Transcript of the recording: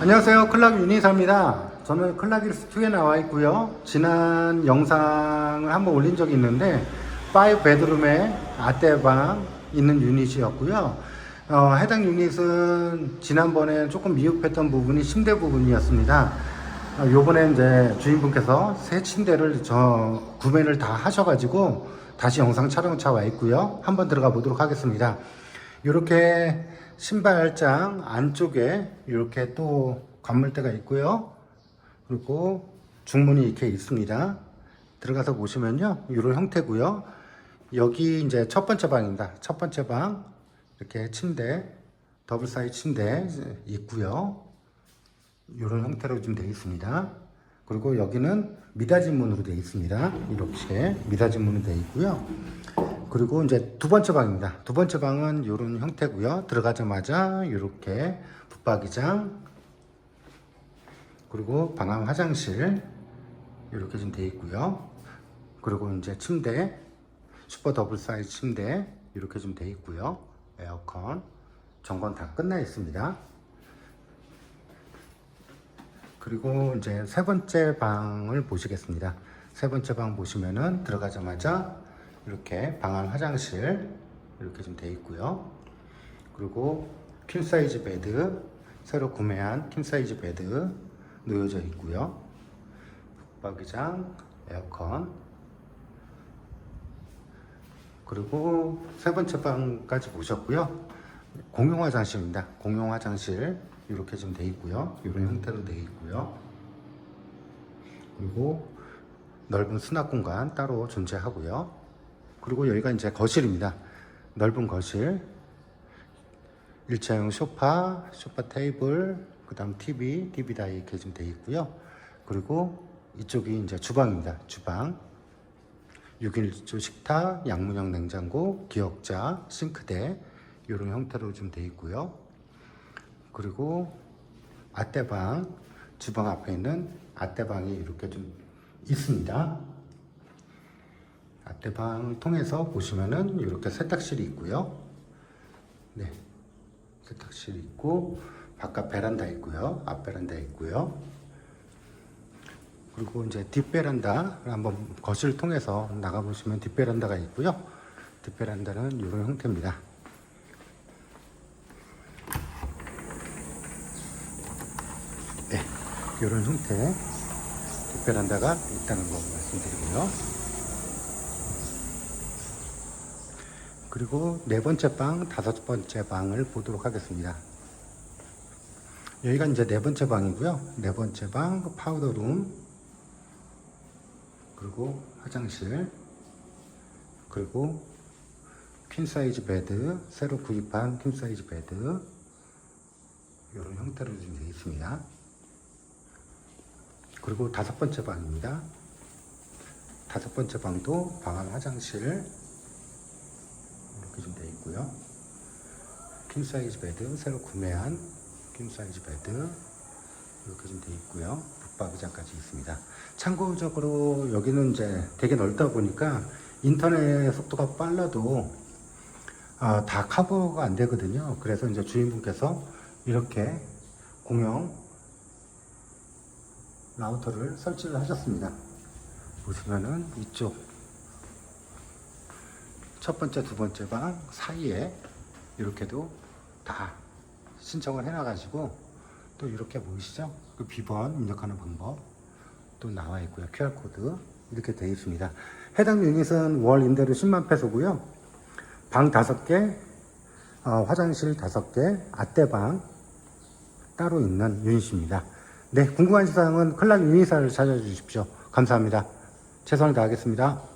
안녕하세요. 클락 유니사입니다. 저는 클락이스 2에 나와 있고요. 지난 영상을 한번 올린 적이 있는데 5 베드룸에 아떼방 있는 유닛이었고요. 어, 해당 유닛은 지난번에 조금 미흡했던 부분이 침대 부분이었습니다. 어, 요번에 이제 주인분께서 새 침대를 저 구매를 다 하셔가지고 다시 영상 촬영차 와 있고요. 한번 들어가 보도록 하겠습니다. 이렇게 신발장 안쪽에 이렇게 또 관물대가 있고요. 그리고 중문이 이렇게 있습니다. 들어가서 보시면요. 이런 형태고요. 여기 이제 첫 번째 방입니다. 첫 번째 방 이렇게 침대 더블 사이즈 침대 있고요. 이런 형태로 좀 되어 있습니다. 그리고 여기는 미닫이 문으로 되어 있습니다. 이렇게 미닫이 문으로 되어 있고요. 그리고 이제 두 번째 방입니다. 두 번째 방은 이런 형태고요. 들어가자마자 이렇게 붙박이장 그리고 방황 화장실 이렇게 좀 되어 있고요. 그리고 이제 침대 슈퍼 더블 사이즈 침대 이렇게 좀 되어 있고요. 에어컨 점검 다 끝나 있습니다. 그리고 이제 세 번째 방을 보시겠습니다. 세 번째 방 보시면은 들어가자마자 이렇게 방안 화장실 이렇게 좀 되어 있고요. 그리고 퀸 사이즈 베드 새로 구매한 퀸 사이즈 베드 놓여져 있고요. 붙박이장, 에어컨 그리고 세 번째 방까지 보셨고요. 공용 화장실입니다. 공용 화장실 이렇게 좀 돼 있고요. 이런 형태로 돼 있고요. 그리고 넓은 수납 공간 따로 존재하고요. 그리고 여기가 이제 거실입니다. 넓은 거실. 일체형 소파, 소파 테이블, 그 다음 TV, TV 다 이렇게 좀돼 있고요. 그리고 이쪽이 이제 주방입니다. 주방. 6인조 식탁, 양문형 냉장고, 기역자, 싱크대 이런 형태로 좀돼 있고요. 그리고 아떼방 주방 앞에 있는 아떼방이 이렇게 좀 있습니다. 아떼방 통해서 보시면은 이렇게 세탁실이 있고요. 네, 세탁실이 있고 바깥 베란다 있고요. 앞 베란다 있고요. 그리고 이제 뒷 베란다를 한번 거실 통해서 나가 보시면 뒷 베란다가 있고요. 뒷 베란다는 이런 형태입니다. 네, 이런 형태 뒷 베란다가 있다는 거 말씀드리고요. 그리고 네 번째 방, 다섯 번째 방을 보도록 하겠습니다. 여기가 이제 네 번째 방이고요. 네 번째 방 파우더룸 그리고 화장실 그리고 퀸 사이즈 베드 새로 구입한 퀸 사이즈 베드 이런 형태로 좀 되어 있습니다. 그리고 다섯 번째 방입니다. 다섯 번째 방도 방안 화장실 있고요. 퀸 사이즈 베드 새로 구매한 퀸 사이즈 베드 이렇게 좀 되어 있고요. 붙박이장까지 있습니다. 참고적으로 여기는 이제 되게 넓다 보니까 인터넷 속도가 빨라도 아, 다 커버가 안 되거든요. 그래서 이제 주인분께서 이렇게 공용 라우터를 설치를 하셨습니다. 보시면은 이쪽 첫 번째, 두 번째 방 사이에 이렇게도 다 신청을 해놔가지고 또 이렇게 보이시죠? 그 비번 입력하는 방법 또 나와 있고요. QR코드 이렇게 되어 있습니다. 해당 유닛은 월 임대료 10만 페소고요. 방 5개, 어, 화장실 5개, 아떼방 따로 있는 유닛입니다. 네, 궁금한 사항은 클락 유닛사를 찾아주십시오. 감사합니다. 최선을 다하겠습니다.